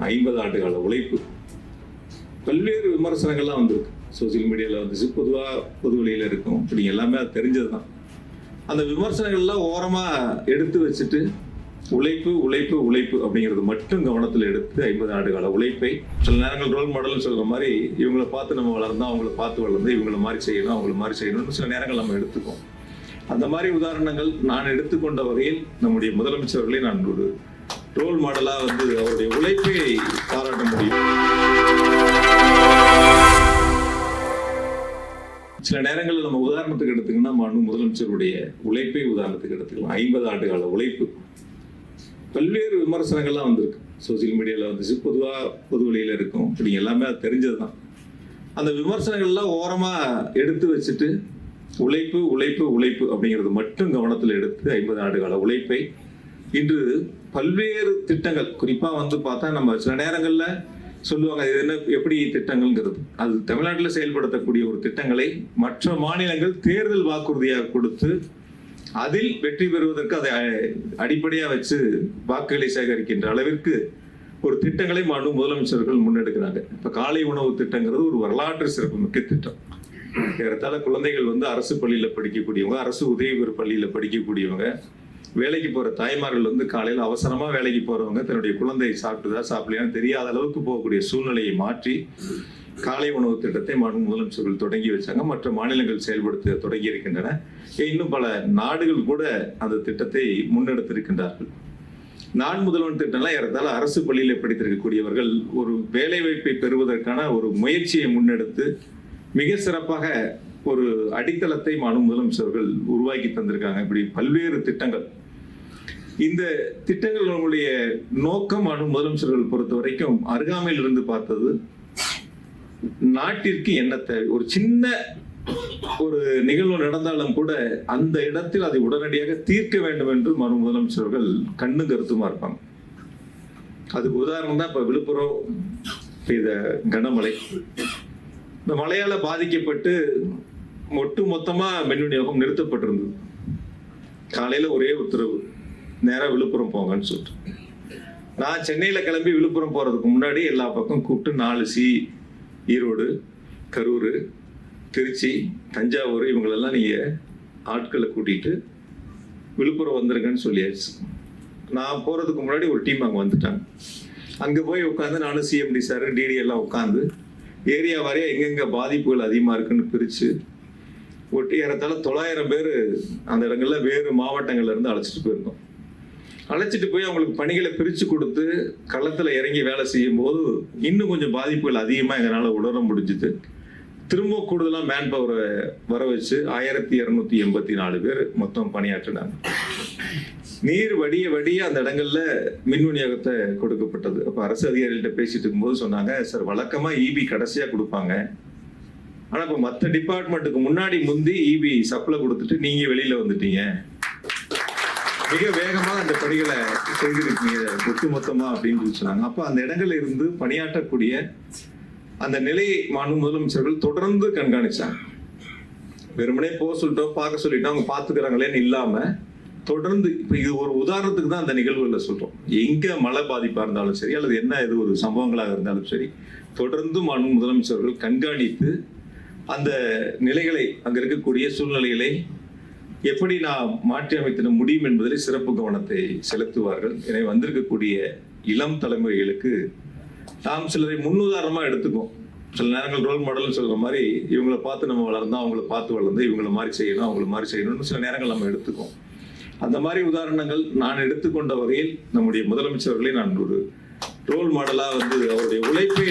ஐம்பது ஆண்டு கால உழைப்பு. பல்வேறு விமர்சனங்கள்லாம் வந்திருக்கு. சோசியல் மீடியாவில் வந்துச்சு. பொதுவாக பொது வழியில் இருக்கும். இப்படி எல்லாமே அது தெரிஞ்சது தான் அந்த விமர்சனங்கள்லாம் ஓரமாக எடுத்து வச்சுட்டு உழைப்பு உழைப்பு உழைப்பு அப்படிங்கிறது மட்டும் கவனத்தில் எடுத்து ஐம்பது ஆண்டு கால உழைப்பை சில நேரங்கள் ரோல் மாடல்னு சொல்கிற மாதிரி இவங்களை பார்த்து நம்ம வளர்ந்தோம் அவங்கள பார்த்து வளர்ந்து இவங்கள மாதிரி செய்யணும் அவங்கள மாதிரி செய்யணும்னு சில நேரங்கள் நம்ம எடுத்துக்கோம் அந்த மாதிரி உதாரணங்கள் நான் எடுத்துக்கொண்ட வகையில் நம்முடைய முதலமைச்சர்களை நான் ஒரு ரோல் மாடலாக வந்து அவருடைய உழைப்பை பாராட்ட முடியும். சில நேரங்களில் நம்ம உதாரணத்துக்கு எடுத்துக்கணும்னா மனு முதலமைச்சருடைய உழைப்பை உதாரணத்துக்கு எடுத்துக்கலாம். ஐம்பது ஆண்டு கால உழைப்பு. பல்வேறு விமர்சனங்கள்லாம் வந்திருக்கு. சோசியல் மீடியாவில் வந்துச்சு பொதுவாக பொது வழியில் இருக்கும். இப்படி எல்லாமே அது தெரிஞ்சது தான் அந்த விமர்சனங்கள்லாம் ஓரமாக எடுத்து வச்சுட்டு உழைப்பு உழைப்பு உழைப்பு அப்படிங்கிறது மட்டும் கவனத்தில் எடுத்து ஐம்பது ஆண்டு கால உழைப்பை இன்று பல்வேறு திட்டங்கள். குறிப்பாக வந்து பார்த்தா நம்ம சில நேரங்களில் சொல்லுவாங்க இது என்ன எப்படி திட்டங்கள்ங்கிறது. அது தமிழ்நாட்டில் செயல்படுத்தக்கூடிய ஒரு திட்டங்களை மற்ற மாநிலங்கள் தேர்தல் வாக்குறுதியாக கொடுத்து அதில் வெற்றி பெறுவதற்கு அதை அடிப்படையாக வச்சு வாக்குகளை சேகரிக்கின்ற அளவிற்கு ஒரு திட்டங்களை மாண்பு முதலமைச்சர்கள் முன்னெடுக்கிறாங்க. இப்போ காலை உணவு திட்டங்கிறது ஒரு வரலாற்று சிறப்புமிக்க திட்டம். ஏறத்தாழ குழந்தைகள் வந்து அரசு பள்ளியில் படிக்கக்கூடியவங்க அரசு உதவி பெறும் பள்ளியில் படிக்கக்கூடியவங்க வேலைக்கு போற தாய்மார்கள் வந்து காலையில் அவசரமா வேலைக்கு போறவங்க தன்னுடைய குழந்தை சாப்பிட்டுதா சாப்பிடலையான்னு தெரியாத அளவுக்கு போகக்கூடிய சூழ்நிலையை மாற்றி காலை உணவு திட்டத்தை முதலமைச்சர்கள் தொடங்கி வச்சாங்க. மற்ற மாநிலங்கள் செயல்படுத்த தொடங்கி இருக்கின்றன. இன்னும் பல நாடுகள் கூட அந்த திட்டத்தை முன்னெடுத்திருக்கின்றார்கள். நான் முதல்வன் திட்டம்லாம் ஏறத்தால் அரசு பள்ளியில் படித்திருக்கக்கூடியவர்கள் ஒரு வேலைவாய்ப்பை பெறுவதற்கான ஒரு முயற்சியை முன்னெடுத்து மிக சிறப்பாக ஒரு அடித்தளத்தை மாநில முதலமைச்சர்கள் உருவாக்கி தந்திருக்காங்க. இப்படி பல்வேறு திட்டங்கள். இந்த திட்டங்களுடைய நோக்கம் மாநில முதலமைச்சர்கள் பொறுத்த வரைக்கும் அருகாமையில் இருந்து பார்த்தது நாட்டிற்கு என்ன தேவை? ஒரு சின்ன ஒரு நிகழ்வு நடந்தாலும் கூட அந்த இடத்தில் அதை உடனடியாக தீர்க்க வேண்டும் என்று மறு முதலமைச்சர்கள் கண்ணு கருத்துமா இருப்பாங்க. அதுக்கு உதாரணம் தான் இப்ப விழுப்புரம் பெய்த கனமழை. இந்த மழையால பாதிக்கப்பட்டு ஒட்டு மொத்தமா மின் விநியோகம் நிறுத்தப்பட்டிருந்தது. காலையில ஒரே உத்தரவு நேராக விழுப்புரம் போங்கன்னு சொல்லிட்டு. நான் சென்னையில கிளம்பி விழுப்புரம் போறதுக்கு முன்னாடி எல்லா பக்கம் கூப்பிட்டு நாலு சி ஈரோடு கரூர் திருச்சி தஞ்சாவூர் இவங்களெல்லாம் நீங்கள் ஆட்களை கூட்டிகிட்டு விழுப்புரம் வந்துருங்கன்னு சொல்லியாச்சு. நான் போகிறதுக்கு முன்னாடி ஒரு டீம் அங்கே வந்துட்டாங்க. அங்கே போய் உட்காந்து நானும் சிஎம்டி சார் டிடி எல்லாம் உட்காந்து ஏரியா வரைய எங்கெங்கே பாதிப்புகள் அதிகமாக இருக்குன்னு பிரித்து ஒட்டி ஏறத்தாழ தொள்ளாயிரம் பேர் அந்த இடங்கள்ல வேறு மாவட்டங்கள்ல இருந்து அழைச்சிட்டு போயிருந்தோம். அழைச்சிட்டு போய் அவங்களுக்கு பணிகளை பிரித்து கொடுத்து களத்தில் இறங்கி வேலை செய்யும் போது இன்னும் கொஞ்சம் பாதிப்புகள் அதிகமாக எங்களால் உணர முடிஞ்சுது. திரும்ப கூடுதலாக மேன் பவரை வர வச்சு ஆயிரத்தி இரநூத்தி எண்பத்தி நாலு பேர் மொத்தம் பணியாற்றினாங்க. நீர் வடிய வடிய அந்த இடங்கள்ல மின் விநியோகத்தை கொடுக்கப்பட்டது. அப்போ அரசு அதிகாரிகள்ட்ட பேசிட்டு இருக்கும்போது சொன்னாங்க சார் வழக்கமாக இபி கடைசியாக கொடுப்பாங்க. ஆனால் இப்போ மற்ற டிபார்ட்மெண்ட்டுக்கு முன்னாடி முந்தி இபி சப்ளை கொடுத்துட்டு நீங்கள் வெளியில் வந்துட்டீங்க. மிக வேகமாக அந்த பணிகளை செய்திருக்கீங்க. ஒட்டுமொத்தமா அப்படின்னு சொன்னாங்க. அப்போ அந்த இடங்கள்ல இருந்து பணியாற்றக்கூடிய அந்த நிலையை மாநில முதலமைச்சர்கள் தொடர்ந்து கண்காணிச்சாங்க. வெறுமனே போக சொல்லிட்டோம் பார்க்க சொல்லிட்டோம் அவங்க பார்த்துக்கிறாங்களேன்னு இல்லாம தொடர்ந்து இப்போ இது ஒரு உதாரணத்துக்கு தான் அந்த நிகழ்வுகளை சொல்றோம். எங்க மழை பாதிப்பா இருந்தாலும் சரி அல்லது என்ன இது ஒரு சம்பவங்களாக இருந்தாலும் சரி தொடர்ந்து மாநில முதலமைச்சர்கள் கண்காணித்து அந்த நிலைகளை அங்க இருக்கக்கூடிய சூழ்நிலைகளை எப்படி நான் மாற்றி அமைத்திட முடியும் என்பதில் சிறப்பு கவனத்தை செலுத்துவார்கள். எனவே வந்திருக்கக்கூடிய இளம் தலைமுறைகளுக்கு நாம் சிலரை முன்னுதாரணமா எடுத்துக்கோம் சில நேரங்கள் ரோல் மாடல்னு சொல்ற மாதிரி இவங்களை பார்த்து நம்ம வளர்ந்தோம் அவங்கள பார்த்து வளர்ந்து இவங்கள மாதிரி செய்யணும் அவங்கள மாதிரி செய்யணும்னு சில நேரங்கள் நம்ம எடுத்துக்கோம் அந்த மாதிரி உதாரணங்கள் நான் எடுத்துக்கொண்ட வகையில் நம்முடைய முதலமைச்சர்களை நான் ஒரு ரோல் மாடலா வந்து அவருடைய உழைப்பை